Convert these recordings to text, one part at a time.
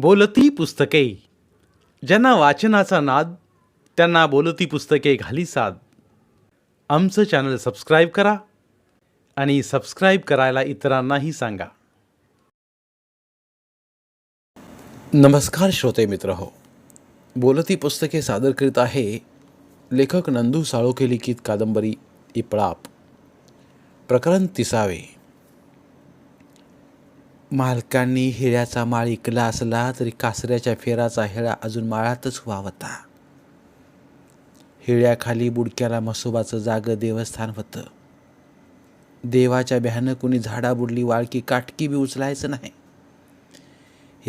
बोलती पुस्तके. ज्यांना वाचनाचा नाद त्यांना बोलती पुस्तके घाली साद. आमचं चॅनल सबस्क्राईब करा आणि सबस्क्राईब करायला इतरांनाही सांगा. नमस्कार श्रोते मित्र हो बोलती पुस्तके सादर करीत आहे लेखक नंदू साळोखे लिखित कादंबरी इपळाप. प्रकरण तिसावे. मालकांनी हिऱ्याचा माळ इकला असला तरी कासऱ्याच्या फेराचा हेळा अजून माळातच व्हावता हिळ्याखाली बुडक्याला म्हसोबाचं जागं देवस्थान होतं. देवाच्या भ्यानं कुणी झाडा बुडली वाळकी काटकी बी उचलायचं नाही.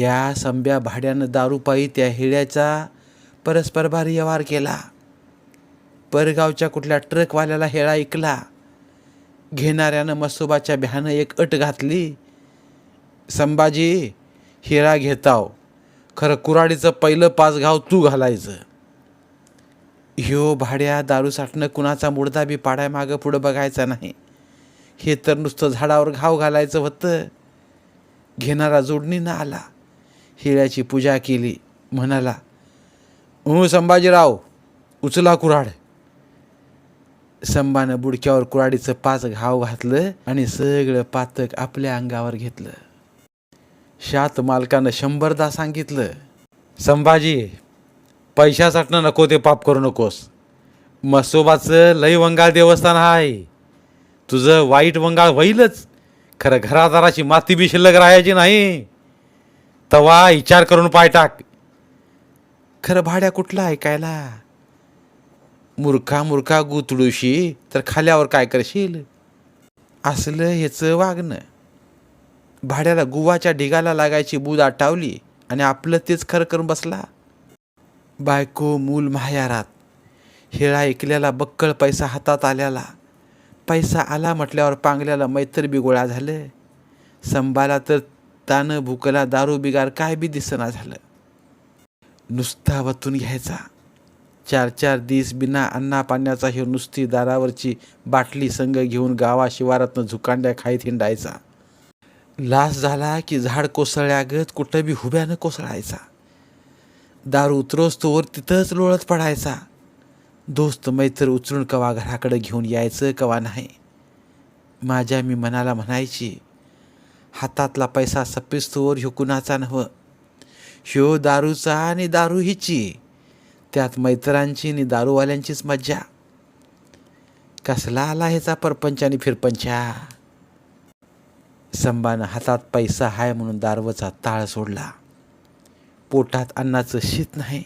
या संब्या भाड्यानं दारूपायी त्या हिळ्याचा परस्परभारी व्यवहार केला. परगावच्या कुठल्या ट्रकवाल्याला हेळा ऐकला घेणाऱ्यानं मसोबाच्या भ्यानं एक अट घातली संभाजी हिरा घेताव. खरं कुराडीचं पहिलं पाच घाव तू घालायचं. ह्यो भाड्या दारू साठणं कुणाचा मुडदा बी पाडाय मागं पुढं बघायचा नाही. हे तर नुसतं झाडावर घाव घालायचं होतं. घेणारा जोडणीनं आला. हिळ्याची पूजा केली. म्हणाला हू संभाजीराव उचला कुऱ्हाड. संभानं बुडक्यावर कुऱ्हाडीचं पाच घाव घातलं आणि सगळं पातक आपल्या अंगावर घेतलं. शात मालकानं शंभरदा सांगितलं. संभाजी पैशासाठनं नको ते पाप करू नकोस. मसोबाचं लई वंगाळ देवस्थान आहे तुझं वाईट वंगाळ होईलच. खरं घरादाराची माती बी शिल्लक राहायची नाही. तवा विचार करून पाय टाक. खरं भाड्या कुठला ऐकायला? मूर्खा मूर्खा गुतडूशी तर खाल्यावर काय करशील? असलं ह्याचं वागणं. भाड्याला गुवाच्या ढिगाला लागायची बूद आटावली आणि आपलं तेच खरं करून बसला. बायको मूल मायारात हेळा ऐकल्याला बक्कळ पैसा हातात आल्याला. पैसा आला म्हटल्यावर पांगल्याला मैत्र बी गोळा झालं. संभाला तर तानं भुकला दारू बिगार काय बी दिसना झालं. नुसता वतून घ्यायचा. चार चार दिस बिना अन्ना पाण्याचा हे नुसती दारावरची बाटली संग घेऊन गावा शिवारातनं झुकांड्या खाईत हिंडायचा. लास झाला की झाड कोसळल्यागत कुठं बी हुब्यानं कोसळायचा. दारू उतरोस तोवर तिथंच लोळत पडायचा. दोस्त मैत्र उचलून कवा घराकडं घेऊन यायचं कवा नाही. माझ्या मी मनाला म्हणायची हातातला पैसा सपिस्तोवर ह्यो कुणाचा नव्ह? ह्यो दारूचा आणि दारू हिची. त्यात मैत्रांची आणि दारूवाल्यांचीच मज्जा. कसला आला ह्याचा परपंच आणि फिरपंचा? संबानं हातात पैसा हाय म्हणून दारवचा ताळ सोडला. पोटात अन्नाचं शीत नाही.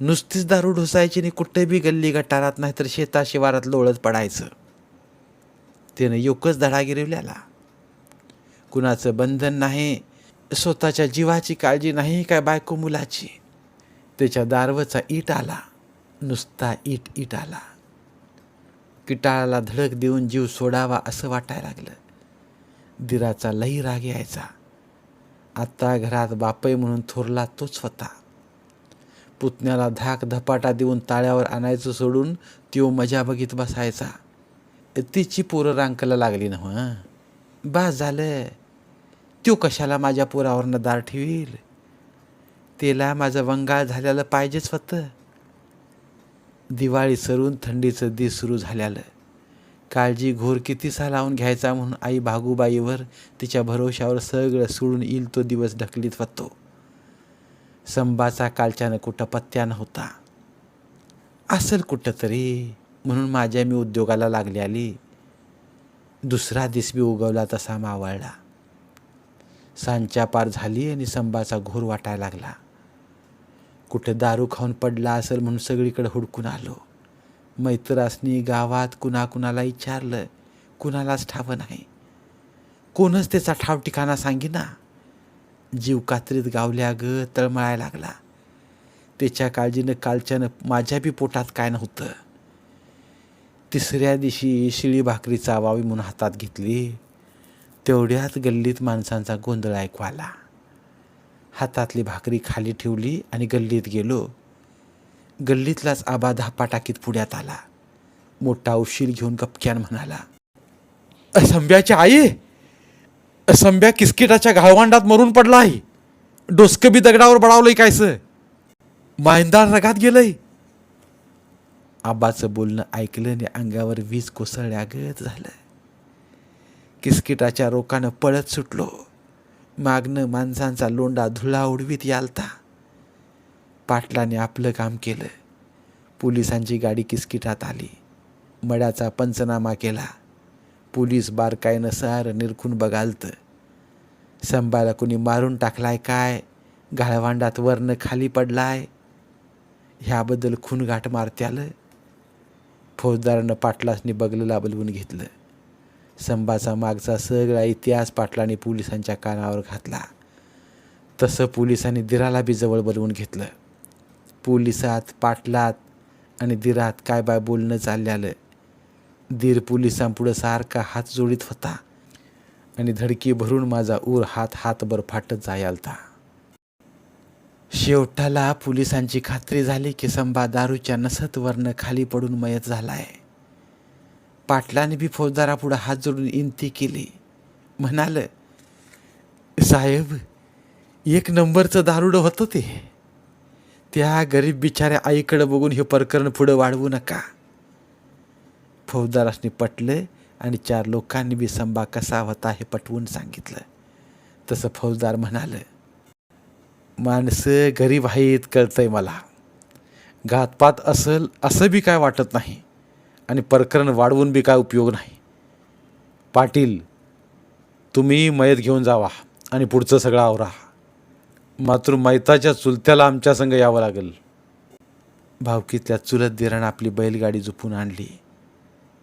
नुसतीच दारू ढोसायची आणि कुठे बी गल्ली गटारात नाही तर शेता शिवारात लोळत पडायचं. त्यानं योकच धडा गिरवल्याला कुणाचं बंधन नाही स्वतःच्या जीवाची काळजी नाही काय बायको मुलाची. त्याच्या दारवचा ईट आला नुसता ईट ईट आला. किटाळाला धडक देऊन जीव सोडावा असं वाटायला लागलं. दिराचा लई राग यायचा. आत्ता घरात बापय म्हणून थोरला तोच होता. पुतण्याला धाक धपाटा देऊन ताळ्यावर आणायचं सोडून त्यो मजा बघित बसायचा. तिची पोरं रांकला लागली ना बा बास झालं. त्यो कशाला माझ्या पोरावरनं दार ठेवील? तेला माझं वंगाळ झालेलं पाहिजेच होतं. दिवाळी सरून थंडीचं दिस सुरू झाल्यालं. काळजी घोर कितीसा लावून घ्यायचा म्हणून आई भागूबाईवर तिच्या भरोशावर सगळं सोडून येईल तो दिवस ढकलीत होतो संबाचा कालच्यानं कुठं पत्त्या नव्हता. असेल कुठं तरी म्हणून माझ्या मी उद्योगाला लागली आली. दुसरा दिस बी उगवला तसा मावळला. सांच्या पार झाली आणि संबाचा घोर वाटायला लागला. कुठं दारू खाऊन पडला असेल म्हणून सगळीकडे हुडकून आलो. मैत्रासनी गावात कुणाकुणाला विचारलं कुणालाच ठावं नाही. कोणच त्याचा ठाव ठिकाणा सांगिना. जीव कात्रीत गावल्या ग तळमळायला लागला. त्याच्या काळजीनं कालच्यानं माझ्या बी पोटात काय नव्हतं. तिसऱ्या दिवशी शिळी भाकरी चावावी म्हणून हातात घेतली. तेवढ्यात गल्लीत माणसांचा गोंधळ ऐकू आला. हातातली भाकरी खाली ठेवली आणि गल्लीत गेलो. गल्लीतलाच आबा धापा टाकीत पुण्यात आला. मोठा उशीर घेऊन गपक्यान म्हणाला असंब्याची आई संब्या किसकिटाच्या घाळवांडात मरून पडला आहे डोसकं बी दगडावर बडावलंय कायस मायंदार रगात गेलंय. आबाचं बोलणं ऐकलं आणि अंगावर वीज कोसळल्यागत झालं. किसकिटाच्या रोखानं पळत सुटलो. मागणं माणसांचा लोंडा धुळा उडवीत यालता. पाटलाने आपलं काम केलं. पोलिसांची गाडी किसकिटात आली. मड्याचा पंचनामा केला. पोलीस बारकाईनं सार निरखून बघालतं. संभाला कुणी मारून टाकलाय काय? गाळवांडात वरनं खाली पडलाय? ह्याबद्दल खूनगाठ मारत्यालं. फौजदारानं पाटलासनी बगलेला बोलवून घेतलं. संभाचा मागचा सगळा इतिहास पाटलाने पोलिसांच्या कानावर घातला. तसं पोलिसांनी दिराला बी जवळ बोलवून घेतलं. पोलिसात पाटलात आणि दिरात काय बाय बोलणं चालल्यालं. दीर पोलिसांपुढं सारखा हात जोडीत होता आणि धडकी भरून माझा ऊर हात हातभर फाटत जायालता. शेवटाला पोलिसांची खात्री झाली की संभा दारूच्या नसतवरनं खाली पडून मयत झालाय. पाटलाने बी फौजदारापुढं हात जोडून इनती केली. म्हणाल साहेब एक नंबरचं दारुडं होतं ते. त्या गरीब बिचाऱ्या आईकडं बघून हे प्रकरण पुढं वाढवू नका. फौजदारासनी पटलं आणि चार लोकांनी बी संभा कसा होता हे पटवून सांगितलं. तसं फौजदार म्हणालं माणसं गरीब आहेत कळतंय मला. घातपात असेल असं बी काय वाटत नाही आणि प्रकरण वाढवून बी काय उपयोग नाही. पाटील तुम्ही मयत घेऊन जावा आणि पुढचं सगळं आवरा. मात्र मैताच्या चुलत्याला आमच्या संग यावं लागेल. भावकीतल्या चुलत दिरानं आपली बैलगाडी झुपून आणली.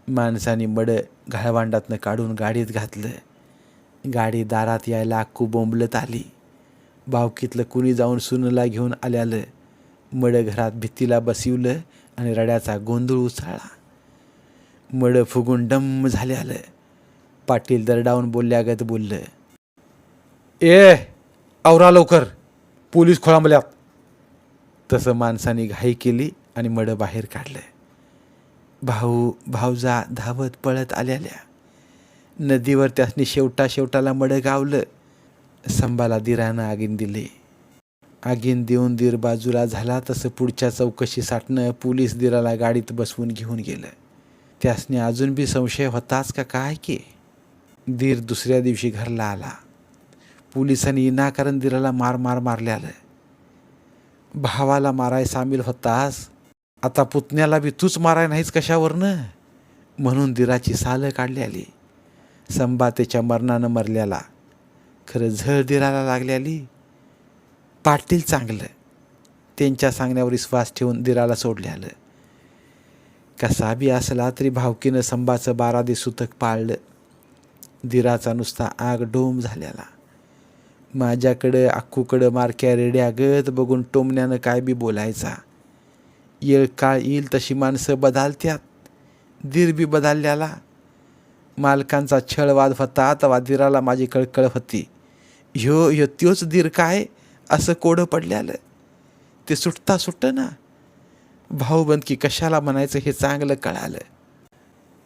माणसाने मड घाळवांडातनं काढून गाडीत घातलं. गाडी दारात यायला अक्कू बोंबलत आली. भावकीतलं कुणी जाऊन सुनला घेऊन आल्यालं. मड घरात भीतीला बसिवलं आणि रड्याचा गोंधळ उसळला मड फुगून डम झाले आलं. पाटील दरडावून बोलल्यागत बोललं ए आवरा लवकर. पोलीस खोळांबल्यात. तसं माणसाने घाई केली आणि मड बाहेर काढलं भाऊ भाऊजा धावत पळत आल्याल्या नदीवर त्यासनी शेवटा शेवटाला मड गावलं. संभाला दिरानं आगीन दिले. आगीन देऊन दीर बाजूला झाला तसं पुढच्या चौकशी साठणं पोलीस दिराला गाडीत बसवून घेऊन गेलं. त्यासनी अजून बी संशय होताच का काय की? दीर दुसऱ्या दिवशी घरला आला. पोलिसांनी इनाकारण दिराला मार मार मारले आलं भावाला माराय सामील होतास आता पुतण्याला बी तूच माराय नाहीस कशावरनं? म्हणून दिराची सालं काढली आली. संबा त्याच्या मरणानं मरल्याला. खरं झळ दिराला लागल्याली पाटील चांगलं. त्यांच्या सांगण्यावर विश्वास ठेवून दिराला सोडले आलं. कसा बी असला तरी भावकीनं संभाचं बारा दे सुतक पाळलं. दिराचा नुसता आग डोम झाल्याला. माझ्याकडं अक्कूकडं मारक्या रेड्यागत बघून टोमण्यानं काय बी बोलायचा. येळ काळ येईल तशी माणसं बदलत्यात. दीर बी बदलल्याला. मालकांचा छळवाद होता तेव्हा दिराला माझी कळकळ होती. ह्यो ह्यो त्योच दीर काय? असं कोडं पडल्यालं. ते सुटता सुटतं ना भाऊबंदकी कशाला म्हणायचं हे चांगलं कळालं.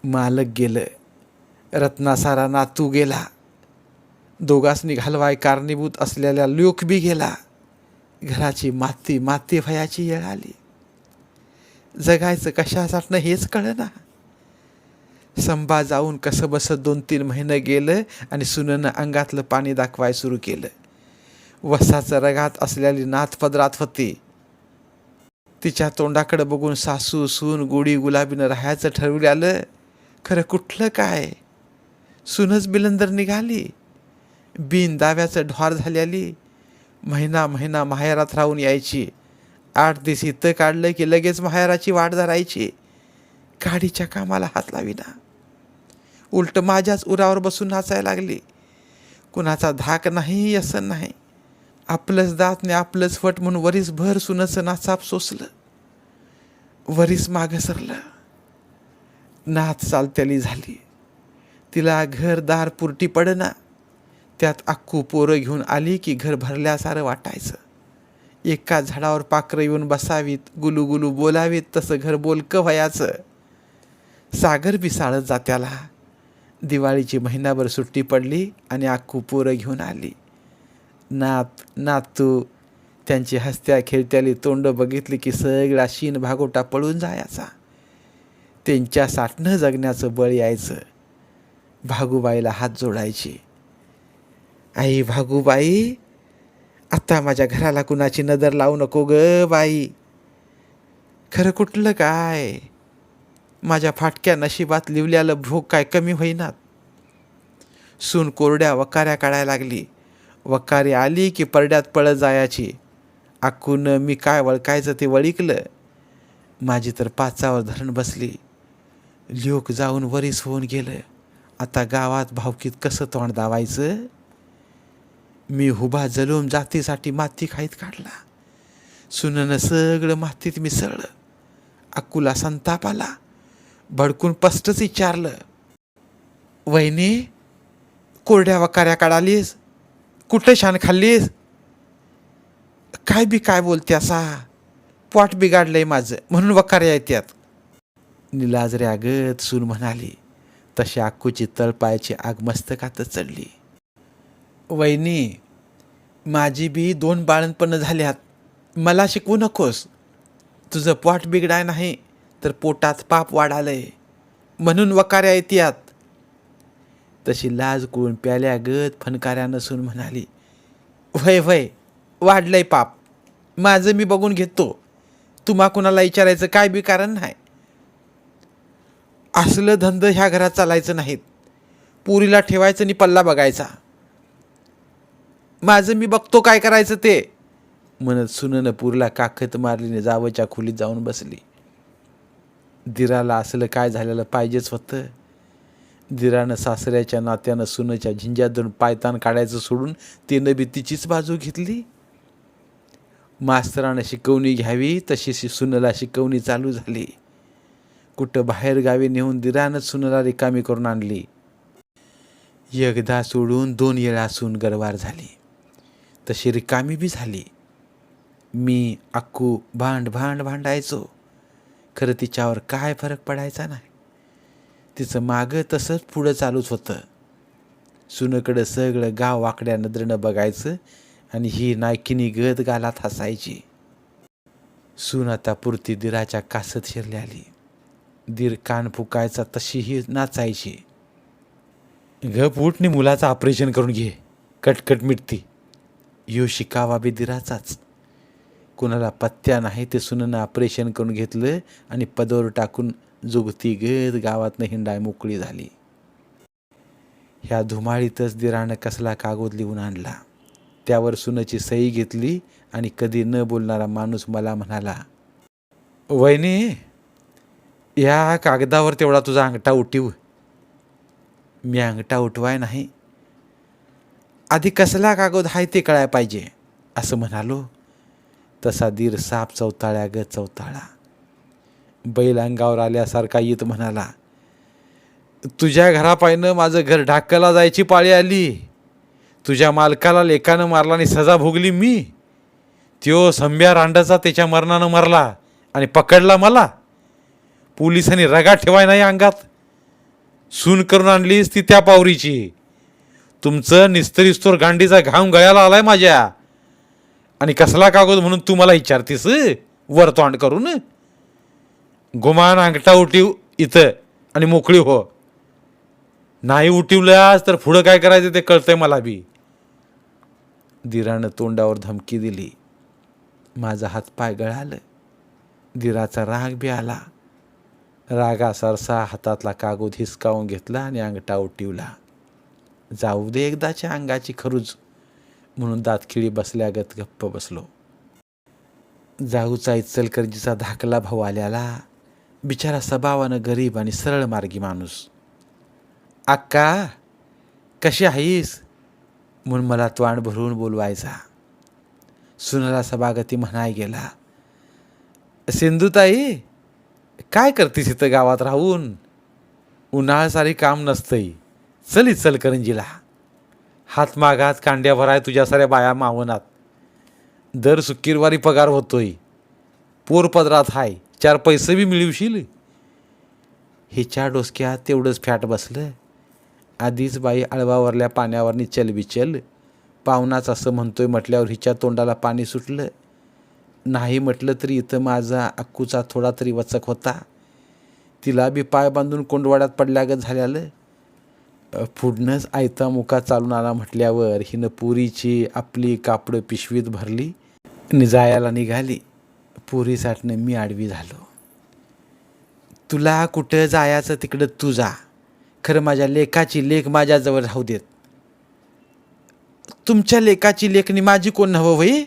मालक गेलं. रत्नासारा नातू गेला. दोघासनी घालवाय कारणीभूत असलेल्या लोक बी गेला. घराची माती माती भयाची येळ आली. जगायचं कशासाठी हेच कळना. संभा जाऊन कसं बसत दोन तीन महिने गेलं आणि सुननं अंगातलं पाणी दाखवाय सुरू केलं. वसाचं रगात असलेली नाथ पदरात होती. तिच्या तोंडाकडे बघून सासू सून गोडी गुलाबीनं राहायचं ठरवल्यालं खरं कुठलं काय? सुनच बिलंदर निघाली. बिन दाव्याचं ढोर झालेली महिना महिना माहेरात राहून यायची. आठ दिवस इथं काढलं की लगेच माहेराची वाट धरायची. गाडीच्या कामाला हात लावीना. उलट माझ्याच उरावर बसून नाचायला लागली. कुणाचा धाक नाही असं नाही. आपलंच दातने आपलंच फट म्हणून वरीस भर सुनचं नाचाप सोसलं. वरीस मागं सरलं. नाच चालत्याली झाली. तिला घरदार पुरटी पडना. त्यात अक्कू पोरं घेऊन आली की घर भरल्यासारं वाटायचं. एका झाडावर पाखरं येऊन बसावीत गुलू गुलू बोलावीत तसं घर बोलकं व्हायचं. सागर बिसाळत जात्याला. दिवाळीची महिनाभर सुट्टी पडली आणि अक्कू पोरं घेऊन आली. नात नातू त्यांची हसत्या खेळत्याली तोंड बघितली की सगळा शीन भागोटा पळून जायचा. त्यांच्या साठणं जगण्याचं बळ यायचं. भागूबाईला हात जोडायचे. आई भागूबाई आत्ता माझ्या घराला कुणाची नजर लावू नको ग बाई. खरं कुठलं काय? माझ्या फाटक्या नशिबात लिवल्यालं भोग काय कमी होईनात सून कोरड्या वकाऱ्या काढायला लागली. वकारी आली की परड्यात पळत जायची. आकून मी काय वळकायचं ते वळिकलं. माझी तर पाचावर धरण बसली. लोक जाऊन वरीस होऊन गेलं. आता गावात भावकीत कसं तोंड दावायचं? मी हुबा जलून जातीसाठी माती खाईत काढला. सुननं सगळं मातीत मिसळलं. अक्कूला संताप आला भडकून पस्टच विचारलं. वहिनी कोरड्या वकाऱ्या काढालीस? कुठं छान खाल्लीस? काय बी काय बोलते असा? पोट बिघाडलंय माझं म्हणून वकाऱ्या येत्यात निलाजरे आगत सून म्हणाली तशी अक्कूची तळपायाची आग मस्तकातच चढली. वहिनी माझी बी दोन बाळणपणं झाल्यात मला शिकवू नकोस. तुझं पोट बिघडाय नाही तर पोटात पाप वाढालंय. म्हणून वकाऱ्या येत्यात. तशी लाज करून प्याल्या गत फणकाऱ्या नसून म्हणाली वय वय वाढलंय पाप. माझं मी बघून घेतो. तुम्हा कुणाला विचारायचं काय बी कारण नाही. असलं धंद ह्या घरात चालायचं नाहीत. पुरीला ठेवायचं आणि पल्ला बघायचा. माझं मी बघतो काय करायचं ते. म्हणत सुननं पुरला काखत मारलीने जावच्या खोलीत जाऊन बसली. दिराला असलं काय झालेलं पाहिजेच होतं. दिरानं सासऱ्याच्या नात्यानं सुनच्या झिंजातून धरून पायतान काढायचं सोडून तिनं बी तिचीच बाजू घेतली. मास्तरानं शिकवणी घ्यावी तशी सुनला शिकवणी चालू झाली. कुठं बाहेर गावी नेऊन दिरानंच सुनला रिकामी करून आणली. एकदा सोडून दोन येळा सून गरवार झाली. तशी रिकामी बी झाली. मी अक्कू भांड भांड भांडायचो. खरं तिच्यावर काय फरक पडायचा नाही. तिचं मागं तसंच पुढं चालूच होतं. सुनकडं सगळं गाव वाकड्या नजरेनं बघायचं आणि ही नायकिनी गत गालात हसायची. सून आता पुरती दिराच्या कासत शिरली आली. दीर कान फुकायचा तशीही नाचायची. गप उठणी मुलाचं ऑपरेशन करून घे. कटकट मिटती. यो शिकावा बी दिराचाच कुणाला पत्त्या नाही ते सुननं ऑपरेशन करून घेतलं आणि पदवर टाकून जुगती गद गावातनं हिंडाय मोकळी झाली. ह्या धुमाळीतच दिरानं कसला कागद लिहून आणला. त्यावर सुनची सही घेतली आणि कधी न बोलणारा माणूस मला म्हणाला वहिनी या कागदावर तेवढा तुझा अंगठा उठीव. मी अंगठा उठवाय नाही. आधी कसला कागद आहे ते कळाय पाहिजे. असं म्हणालो. तसा दीर साप चौताळ्या ग चौताळा. बैल अंगावर आल्यासारखा येत म्हणाला तुझ्या घरापायनं माझं घर ढाक्याला जायची पाळी आली. तुझ्या मालकाला लेकानं मारला आणि सजा भोगली मी. त्यो संभ्या रांडाचा त्याच्या मरणानं मरला आणि पकडला मला. पोलिसांनी रगा ठेवाय नाही अंगात. सून करून आणलीस ती त्या पावरीची. तुमचं निस्तरीस्तोर गांडीचा घाम गळ्याला आलाय माझ्या. आणि कसला कागद म्हणून तू मला विचारतीस वर तोंड करून? गुमान अंगठा उठीव इथं आणि मोकळी हो. नाही उठिवल्यास तर पुढं काय करायचं ते कळतंय मला बी. दिरानं तोंडावर धमकी दिली. माझा हातपाय गळालं. दिराचा राग बी आला. रागा सरसा हातातला कागद हिसकावून घेतला आणि अंगठा उठिवला. जाऊ दे एकदाच्या अंगाची खरूज. म्हणून दातखिळी बसल्यागत गप्प बसलो. जाऊचा इचलकरंजीचा धाकला भाऊ आल्याला बिचारा स्वभावानं गरीब आणि सरळ मार्गी माणूस. अक्का कशी आहेस? म्हणून मला तोंड भरून बोलवायचा. सुनाला सभागती म्हणाय गेला सिंधुताई काय करतीस इथं गावात राहून? उन्हाळ्यासारी काम नसतंही चल इचल करंजीला. हात मागात कांड्याभर आहे तुझ्या साऱ्या बाया मावनात. दर सुक्कीरवारी पगार होतोय. पोर पदरात हाय. चार पैसे बी मिळवशील? हिच्या डोसक्यात तेवढंच फॅट बसलं. आधीच बाई आळवावरल्या पाण्यावरनी चल बिचल. पाहुणाच असं म्हणतोय म्हटल्यावर हिच्या तोंडाला पाणी सुटलं. नाही म्हटलं तरी इथं माझा अक्कूचा थोडा तरी वचक होता. तिला बी पाय बांधून कोंडवाड्यात पडल्यागत झाल्यालं. पुढनंच आयता मुका चालून आला म्हटल्यावर हिनं पुरीची आपली कापडं पिशवीत भरली आणि जायला निघाली पुरीसाठनं मी आडवी झालो. तुला कुठं जायचं तिकडं तू जा. खरं माझ्या लेखाची लेख माझ्याजवळ राहू देत. तुमच्या लेखाची लेखनी माझी कोण नवं वय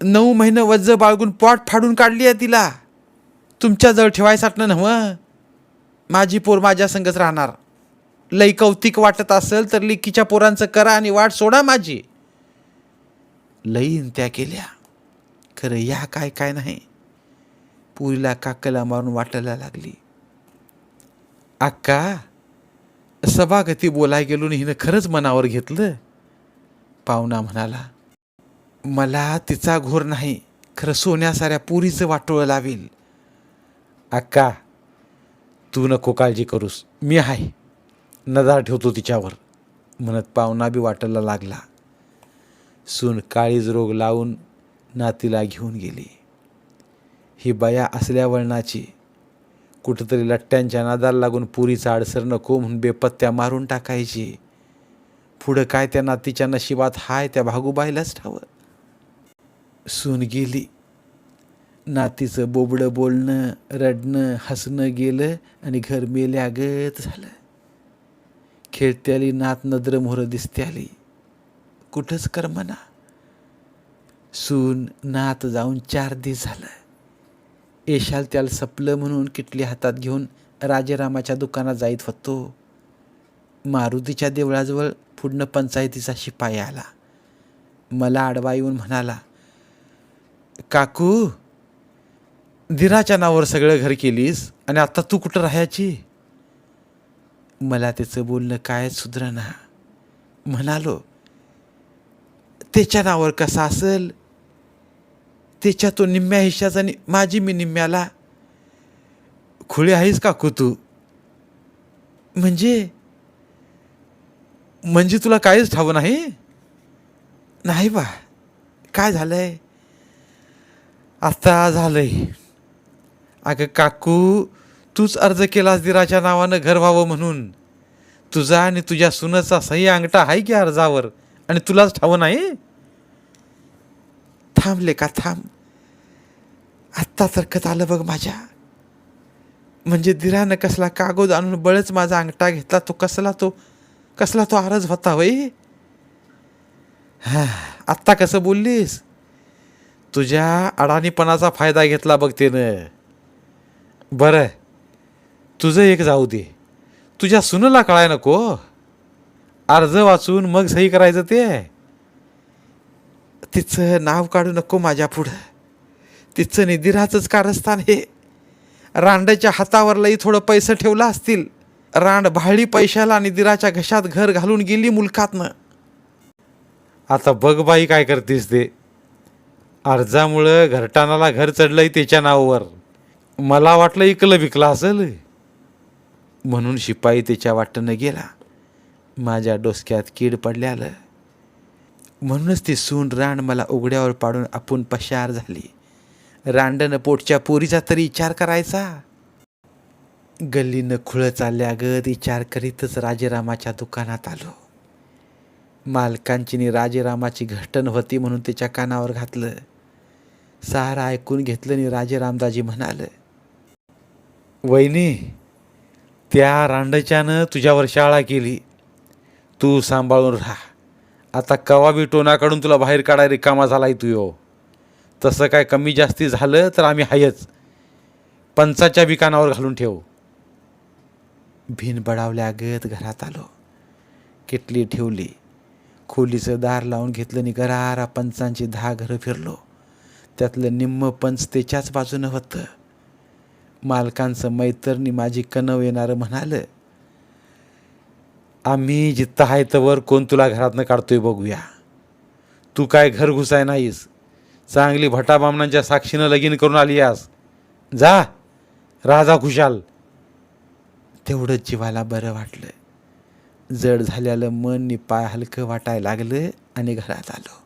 नऊ महिनं वज्ज बाळगून पॉट फाडून काढली आहे तिला. तुमच्याजवळ ठेवायसाठी नव्हं माझी पोर माझ्या संगच राहणार. लई कौतिक वाटत असेल तर लिकीच्या पोरांचं करा आणि वाट सोडा माझी. लई त्या केल्या. खरं या काय काय नाही. पुरीला काकला मारून वाटायला लागली. अक्का सभागती बोलाय गेलो हिनं खरंच मनावर घेतलं? पाहुणा म्हणाला. मला तिचा घोर नाही. खरं सोन्यासाऱ्या पुरीचं वाटोळं लावेल. अक्का तू नको काळजी करूस. मी आहे. नजार ठेवतो तिच्यावर. म्हणत पाहुणा बी वाटायला लागला. सून काळीज रोग लावून नातीला घेऊन गेली. ही बया असल्या वळणाची. कुठंतरी लट्ट्यांच्या नादाला लागून पुरीचा अडसर नको म्हणून बेपत्त्या मारून टाकायची. पुढं काय त्या नातीच्या नशिबात हाय त्या भागूबाईलाच ठावं सून गेली. नातीचं बोबडं बोलणं रडणं हसणं गेलं आणि घर मेल्यागत झालं. खेळत्याली नात नद्र मोहर दिसत्याली. कुठंच कर्मना. सून नात जाऊन चार दिस झालं. येशाल त्याला सपलं म्हणून किटली हातात घेऊन राजेरामाच्या दुकानात जाईत होतो. मारुतीच्या देवळाजवळ पुढनं पंचायतीचा शिपाई आला. मला आडवा येऊन म्हणाला काकू धीराच्या नावावर सगळं घर केलीस आणि आता तू कुठं राहायची? मला त्याचं बोलणं काय सुधरणा म्हणालो त्याच्या नावावर कसा असेल? त्याच्या तो निम्म्या हिश्याचा नि माझी मी निम्म्याला. खुळी आहेस काकू तू? म्हणजे म्हणजे तुला काहीच ठावं नाही? नाही बा. काय झालंय? आता झालंय. अगं काकू तूच अर्ज केलास दिराच्या नावानं घर व्हावं म्हणून. तुझा आणि तुझ्या सुनाचा सही अंगठा आहे की अर्जावर? आणि तुलाच ठाव नाही? थांबले का? थांब. आत्ता तरकत आलं बघ माझ्या. म्हणजे दिरानं कसला कागद आणून बळच माझा अंगठा घेतला तो कसला तो? कसला तो आरज होता वय हां आत्ता कसं बोललीस? तुझ्या अडाणीपणाचा फायदा घेतला बघ तिनं. बरं. तुझं एक जाऊ दे. तुझ्या सुनला कळाय नको. अर्ज वाचून मग सही करायचं ते. तिचं नाव काढू नको माझ्या पुढं. तिचं निधिराचंच कारस्थान हे. रांडाच्या हातावरलाही थोडं पैसे ठेवलं असतील. रांड भाळी पैशाला निधिराच्या घशात घर घालून गेली मुलकातनं आता बघ बाई काय करतीस ते. अर्जामुळं घरटाणाला घर चढलंय त्याच्या नावावर. मला वाटलं इकलं विकलं असेल. म्हणून शिपाई त्याच्या वाटेनं गेला. माझ्या डोसक्यात कीड पडल्यालं. म्हणूनच ती सून रांड मला उघड्यावर पाडून आपण पशार झाली. रांडनं पोटच्या पोरीचा तरी विचार करायचा. गल्लीनं खुळं चालल्या गत विचार करीतच राजेरामाच्या दुकानात आलो. मालकांचीनी राजेरामाची घटन होती म्हणून त्याच्या कानावर घातलं. सारं ऐकून घेतलं नि राजेरामदाजी म्हणाल वहिनी त्या रांडच्यानं तुझ्यावर शाळा केली. तू सांभाळून राहा. आता कवा बी टोनाकडून तुला बाहेर काढाय रिकामा झाला आहे तू यो. तसं काय कमी जास्ती झालं तर आम्ही हायच. पंचाच्या बी कानावर घालून ठेव. भिनबडावल्यागत घरात आलो. किटली ठेवली. खोलीचं दार लावून घेतलं आणि गरारा पंचांची दहा घरं फिरलो. त्यातलं निम्म पंच त्याच्याच बाजूनं होतं. मालकांचं मैतरनी माझी कणव येणारं म्हणालं आम्ही जिथं आहे तवर कोण तुला घरातनं काढतोय बघूया. तू काय घर घुसाय नाहीस. चांगली भटाबामणांच्या साक्षीनं लगीन करून आली यास जा राजा खुशाल. तेवढंच जीवाला बरं वाटलं. जड झाल्यालं मन नि पाय हलकं वाटायला लागलं आणि घरात आलो.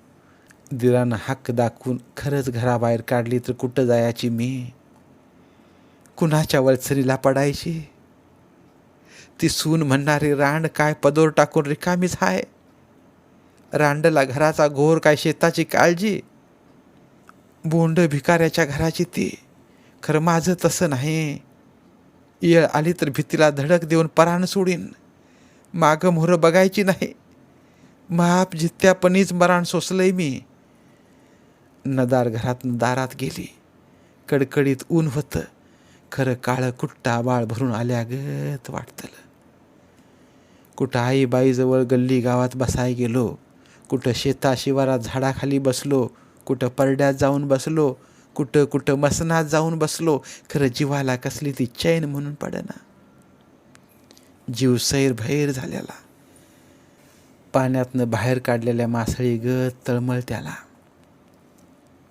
दिरानं हक्क दाखवून खरंच घराबाहेर काढली तर कुठं जायची मी? कुणाच्या वळसरीला पडायची? ती सून म्हणणारी रांड काय पदोर टाकून रिकामीच आहे रांडला घराचा घोर काय शेताची काळजी? बोंड भिकाऱ्याच्या घराची ती? खरं माझं तसं नाही. येळ आली तर भीतीला धडक देऊन पराण सोडीन. मागं मोहरं बघायची नाही. माप जित्यापणीच मराण सोसलंय मी. नदार घरात दारात गेली. कडकडीत ऊन होतं. खरं काळं कुट्टा बाळ भरून आल्यागत वाटतलं. कुठं आईबाईजवळ गल्ली गावात बसाय गेलो कुठं शेता शिवारात झाडाखाली बसलो कुठं परड्यात जाऊन बसलो कुठं कुठं मसनात जाऊन बसलो खरं जीवाला कसली ती चैन म्हणून पडना. जीव सैर भैर झालेला. पाण्यातनं बाहेर काढलेल्या मासळी गत तळमळ त्याला.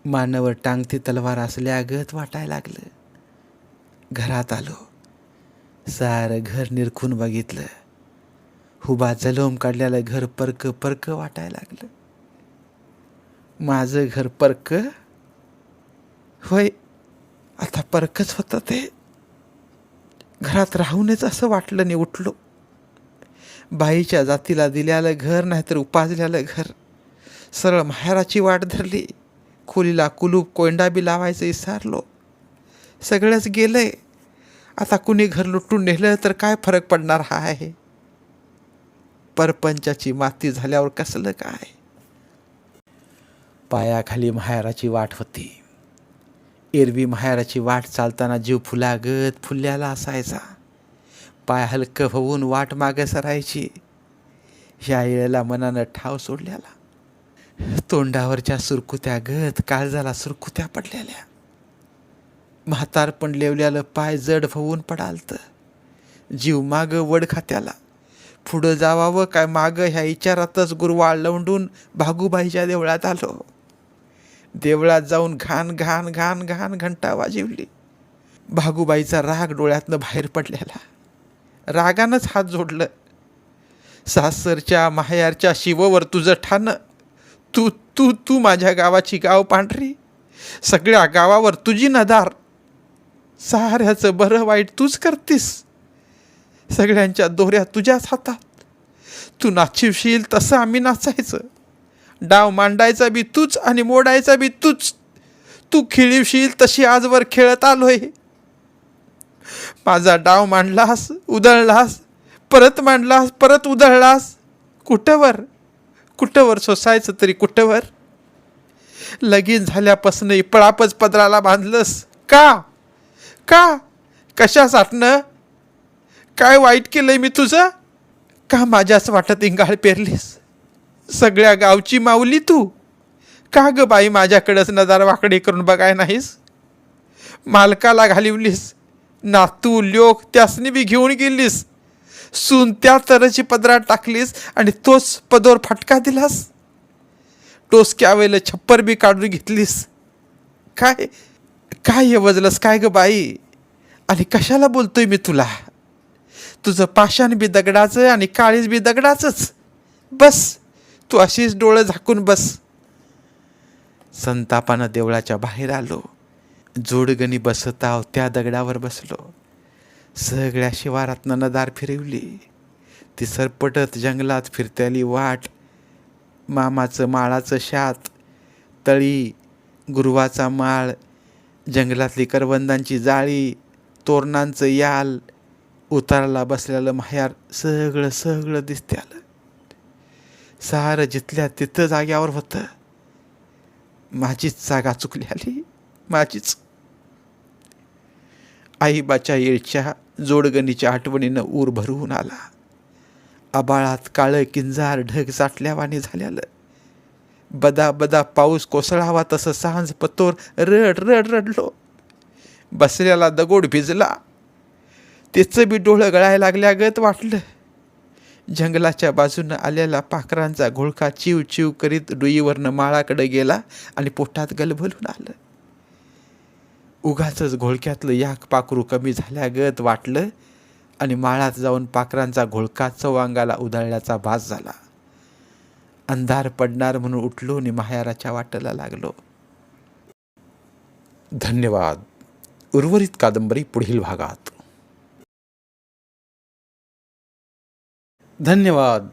मानवर टांगती तलवार असल्यागत वाटायला लागलं. घरात आलो. सारं घर निरखून बघितलं. हुबा जलोम काढलेलं घर परक परक वाटायला लागलं. माझं घर परक? होय आता परकच होतं ते. घरात राहूनच असं वाटलं नाही उठलो. बाईच्या जातीला दिल्यालं घर नाहीतर उपाजलेलं घर. सरळ माहेराची वाट धरली. खोलीला कुलूप कोंडा बी लावायचं इसारलो सगळंच गेलंय. आता कुणी घर लुटून नेलं तर काय फरक पडणार हा आहे? परपंचाची माती झाल्यावर कसलं काय? पायाखाली माहेराची वाट होती. एरवी माहेराची वाट चालताना जीव फुलागत फुल्याला असायचा. पाय हलकं होऊन वाट मागे सरायची. ह्या येळेला मनानं ठाव सोडल्याला. तोंडावरच्या सुरकुत्या गत काळजाला सुरकुत्या पडलेल्या. म्हातारपण लेवल्यालं पाय जड होऊन पडालत. जीव माग वड खात्याला. पुढं जावावं काय माग ह्या विचारातच गुरुवाळ लवंडून भागूबाईच्या देवळात आलो. देवळात जाऊन घाण घाण घाण घाण घंटा वाजिवली. भागूबाईचा राग डोळ्यातनं बाहेर पडलेला. रागानंच हात जोडलं. सासरच्या माहेरच्या शिववर तुझं ठाणं. तू तू तू माझ्या गावाची गाव पांढरी. सगळ्या गावावर तुझी नदार. साऱ्याचं बरं वाईट तूच करतीस. सगळ्यांच्या दोऱ्या तुझ्याच हातात. तू नाचिवशील तसं आम्ही नाचायचं. डाव मांडायचा बी तूच आणि मोडायचा बी तूच. तू खिळीवशील तशी आजवर खेळत आलोय. माझा डाव मांडलास उधळलास परत मांडलास परत उधळलास. कुठंवर? कुठंवर सोसायचं तरी कुठंवर? लगीन झाल्यापासून पळापच पदराला बांधलंस. का? का? कशासाठनं काय वाईट केलंय मी तुझं? का माझ्याच वाटत इंगाळ पेरलीस? सगळ्या गावची माऊली तू? का ग बाई माझ्याकडंच नजार वाकडे करून बघाय नाहीस? मालकाला घालिवलीस? नातू लोक त्यासनी बी घेऊन गेलीस? सून त्या तरची पदरात टाकलीस आणि तोच पदोर फटका दिलास? टोसक्या वेळेला छप्पर बी काढून घेतलीस? काय? काय हे काय ग बाई? आणि कशाला बोलतोय मी तुला? तुझं पाषाण बी दगडाचं आणि काळीज बी दगडाचंच. बस तू अशीच डोळं झाकून बस. संतापानं देवळाच्या बाहेर आलो. जोडगणी बसताव त्या दगडावर बसलो. सगळ्या शिवारातनं नदार फिरवली. ती सरपटत जंगलात फिरत्याली वाट. मामाचं माळाचं शात. तळी गुरुवाचा माळ. जंगलातली करवंदांची जाळी तोरणांचं याल उतारला बसलेलं माह्यार सगळं सगळं दिसते आलं. सारं जिथल्या तिथं जाग्यावर होतं. माझीच जागा चुकली आली. माझीच. आईबाच्या येळच्या जोडगणीच्या आठवणीनं ऊर भरवून आला. आबाळात काळं किंजार ढग साठल्यावानी झाल्यालं. बदा बदा पाऊस कोसळावा तसं सांज पतोर रड रड रडलो. बसल्याला दगोड भिजला. त्याचं बी डोळं गळायला लागल्यागत वाटलं. जंगलाच्या बाजूनं आलेला पाखरांचा घोळका चिव चिव करीत डुईवरनं माळाकडे गेला आणि पोटात गलबलून आलं. उगाच घोळक्यातलं याक पाखरू कमी झाल्यागत वाटलं आणि माळात जाऊन पाखरांचा घोळका चवांगाला उधळल्याचा भास झाला. अंधार पडणार म्हणून उठलो आणि माहेराच्या वाटेला लागलो. धन्यवाद. उर्वरित कादंबरी पुढील भागात. धन्यवाद.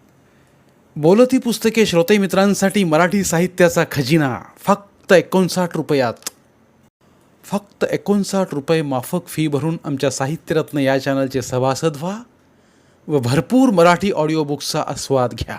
बोलती पुस्तके श्रोते मित्रांसाठी मराठी साहित्याचा खजिना. फक्त एकोणसाठ रुपयात. फक्त एकोणसाठ रुपये माफक फी भरून आमच्या साहित्यरत्न या चॅनलचे सभासद व्हा व भरपूर मराठी ऑडिओ बुक्सचा आस्वाद घ्या.